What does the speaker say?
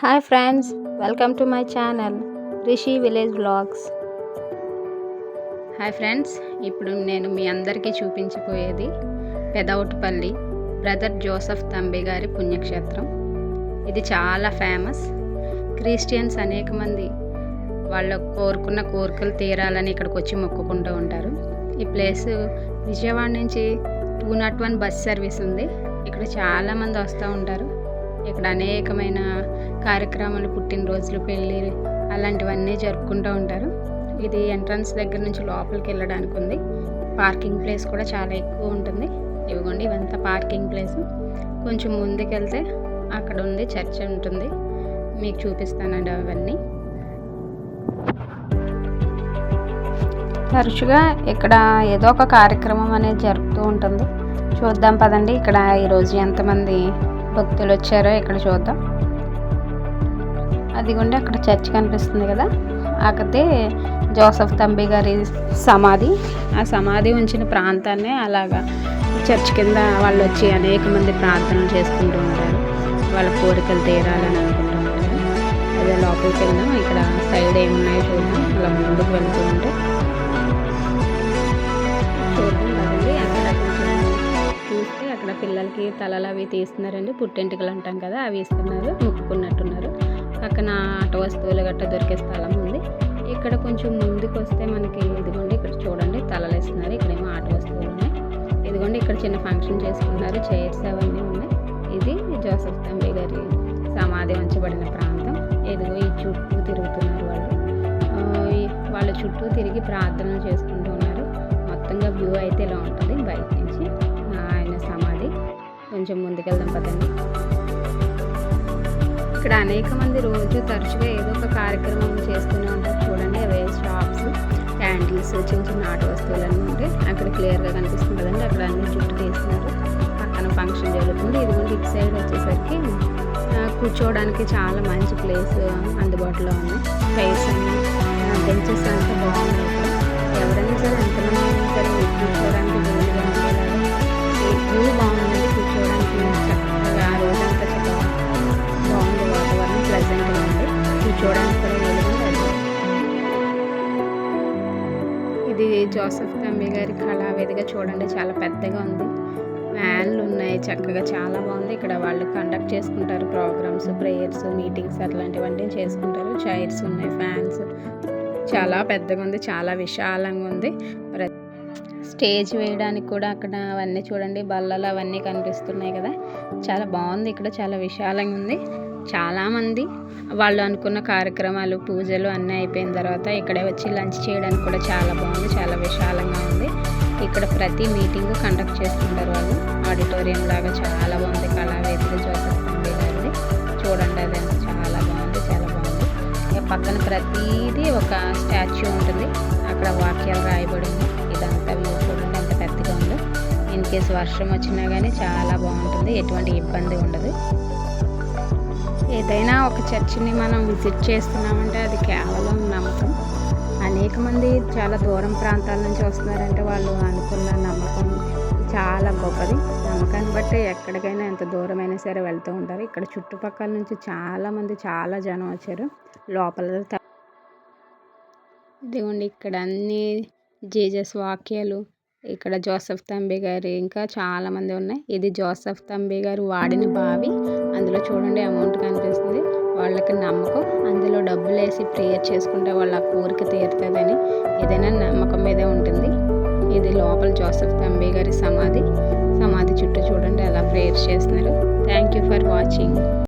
Hi friends welcome to my channel Rishi village vlogs hi friends ఇప్పుడు నేను మీ అందరికీ చూపించిపోయేది పెదవుటుపల్లి brother Joseph తంబి గారి పుణ్యక్షేత్రం. ఇది చాలా ఫేమస్. క్రిస్టియన్స్ అనేక మంది వాళ్ళ కోరుకున్న కోరికలు తీరాలని ఇక్కడికి వచ్చి మొక్కుకుంటూ ఉంటారు. ఈ ప్లేస్ విజయవాడ నుంచి two nought one bus service ఉంది. ఇక్కడ చాలామంది వస్తూ ఉంటారు. ఇక్కడ అనేకమైన కార్యక్రమాలు పుట్టినరోజులు పెళ్ళి అలాంటివన్నీ జరుపుకుంటూ ఉంటారు. ఇది ఎంట్రన్స్ దగ్గర నుంచి లోపలికి వెళ్ళడానికి ఉంది. పార్కింగ్ ప్లేస్ కూడా చాలా ఎక్కువ ఉంటుంది. ఇవ్వండి ఇవంతా పార్కింగ్ ప్లేస్. కొంచెం ముందుకెళ్తే అక్కడ ఉంది చర్చ్ ఉంటుంది. మీకు చూపిస్తానండి అవన్నీ. తరచుగా ఇక్కడ ఏదో ఒక కార్యక్రమం అనేది జరుపుతూ ఉంటుంది. చూద్దాం పదండి ఇక్కడ ఈరోజు ఎంతమంది భక్తులు వచ్చారో ఇక్కడ చూద్దాం. అదిగోండి అక్కడ చర్చ్ కనిపిస్తుంది కదా. అక్కడే జోసఫ్ తంబి గారి సమాధి. ఆ సమాధి ఉంచిన ప్రాంతాన్ని అలాగా చర్చ్ కింద వాళ్ళు వచ్చి అనేక మంది ప్రార్థనలు చేసుకుంటూ ఉంటారు. వాళ్ళ కోరికలు తీరాలని అనుకుంటూ ఉంటారు. అదే లోపలికి వెళ్దాం ఇక్కడ సైడ్ ఏమున్నాయో చూద్దాం. అలా ముందుకు వెళ్తూ ఉంటే చూద్దాం కదండి. అక్కడ కొంచెం చూస్తే అక్కడ పిల్లలకి తలలు అవి తీస్తున్నారండి. పుట్టింటికలు అంటాం కదా అవి ఇస్తున్నారు. ముక్కుకున్నట్టున్నారు. పక్కన ఆట వస్తువులు గట్ట దొరికే స్థలం ఉంది. ఇక్కడ కొంచెం ముందుకు వస్తే మనకి ఇదిగోండి ఇక్కడ చూడండి తలలు ఇస్తున్నారు ఇక్కడేమో ఆట వస్తువులు ఉన్నాయి. ఇదిగోండి ఇక్కడ చిన్న ఫంక్షన్ చేసుకున్నారు చైర్స్ అవన్నీ ఉన్నాయి. ఇది జోసఫ్ తంబి గారి సమాధి ఉంచబడిన ప్రాంతం. ఇదిగో ఈ చుట్టూ తిరుగుతున్నారు వాళ్ళు. వాళ్ళ చుట్టూ తిరిగి ప్రార్థనలు చేసుకుంటూ ఉన్నారు. మొత్తంగా వ్యూ అయితే ఇలా ఉంటుంది. బయట నుంచి ఆయన సమాధి. కొంచెం ముందుకెళ్దాం పదండి. ఇక్కడ అనేక మంది రోజు తరచుగా ఏదో ఒక కార్యక్రమం చేస్తూనే ఉంటారు. చూడండి అవే షాప్స్ క్యాండిల్స్ చిన్న చిన్న ఆట వస్తువులన్నీ ఉంటాయి. అక్కడ క్లియర్గా కనిపిస్తుంది కదండి అక్కడ అన్ని చుట్టూ వేస్తున్నారు పక్కన ఫంక్షన్ జరుగుతుంది. ఇది కూడా ఇటు సైడ్ వచ్చేసరికి కూర్చోవడానికి చాలా మంచి ప్లేస్ అందుబాటులో ఉంది ప్లేస్ అన్ని బెంచెస్ అంతా బాగున్నాయి. ఎవరైనా సరే ఎంతమంది సరే ఉంది ఇది జోసఫ్ తమ్మి గారి కళావేదిగా చూడండి. చాలా పెద్దగా ఉంది. వ్యాన్లు ఉన్నాయి. చక్కగా చాలా బాగుంది. ఇక్కడ వాళ్ళు కండక్ట్ చేసుకుంటారు. ప్రోగ్రామ్స్ ప్రేయర్స్ మీటింగ్స్ అట్లాంటివన్నీ చేసుకుంటారు. చైర్స్ ఉన్నాయి. ఫ్యాన్స్ చాలా పెద్దగా ఉంది. చాలా విశాలంగా ఉంది. స్టేజ్ వేయడానికి కూడా అక్కడ అవన్నీ చూడండి. బల్లలు అవన్నీ కనిపిస్తున్నాయి కదా. చాలా బాగుంది. ఇక్కడ చాలా విశాలంగా ఉంది. చాలామంది వాళ్ళు అనుకున్న కార్యక్రమాలు పూజలు అన్నీ అయిపోయిన తర్వాత ఇక్కడే వచ్చి లంచ్ చేయడానికి కూడా చాలా బాగుంది చాలా విశాలంగా ఉంది. ఇక్కడ ప్రతి మీటింగ్ కండక్ట్ చేస్తుంటారు వాళ్ళు. ఆడిటోరియం లాగా చాలా బాగుంది. కళావేదిక జోసెఫ్ తంబి గారిది చూడండి అది చాలా బాగుంది చాలా బాగుంది. పక్కన ప్రతిదీ ఒక స్టాచ్యూ ఉంటుంది. అక్కడ వాక్యాలు రాయబడింది ఇదంతా వ్యూ చూడండి ఎంత పెద్దగా ఉందో. ఇన్ కేసు వర్షం వచ్చినా కానీ చాలా బాగుంటుంది. ఎటువంటి ఇబ్బంది ఉండదు. ఏదైనా ఒక చర్చిని మనం విజిట్ చేస్తున్నామంటే అది కేవలం నమ్మకం. అనేక మంది చాలా దూరం ప్రాంతాల నుంచి వస్తున్నారంటే వాళ్ళు అనుకున్న నమ్మకం చాలా గొప్పది. నమ్మకాన్ని బట్టి ఎక్కడికైనా ఎంత దూరమైనా సరే వెళ్తూ ఉంటారు. ఇక్కడ చుట్టుపక్కల నుంచి చాలామంది చాలా జనం వచ్చారు. లోపల ఇదిగోండి ఇక్కడ అన్ని జీజస్ వాక్యాలు ఇక్కడ జోసఫ్ తంబి గారి ఇంకా చాలామంది ఉన్నాయి. ఇది జోసఫ్ తంబి గారు వాడిన బావి. అందులో చూడండి అమౌంట్ కనిపిస్తుంది. వాళ్ళకి నమ్మకం. అందులో డబ్బులు వేసి ప్రేయర్ చేసుకుంటే వాళ్ళ కోరిక తీరుతుందని ఏదైనా నమ్మకం మీదే ఉంటుంది. ఇది లోపల జోసఫ్ తంబి గారి సమాధి. సమాధి చుట్టూ చూడండి అలా ప్రేయర్ చేస్తున్నారు. Thank you for watching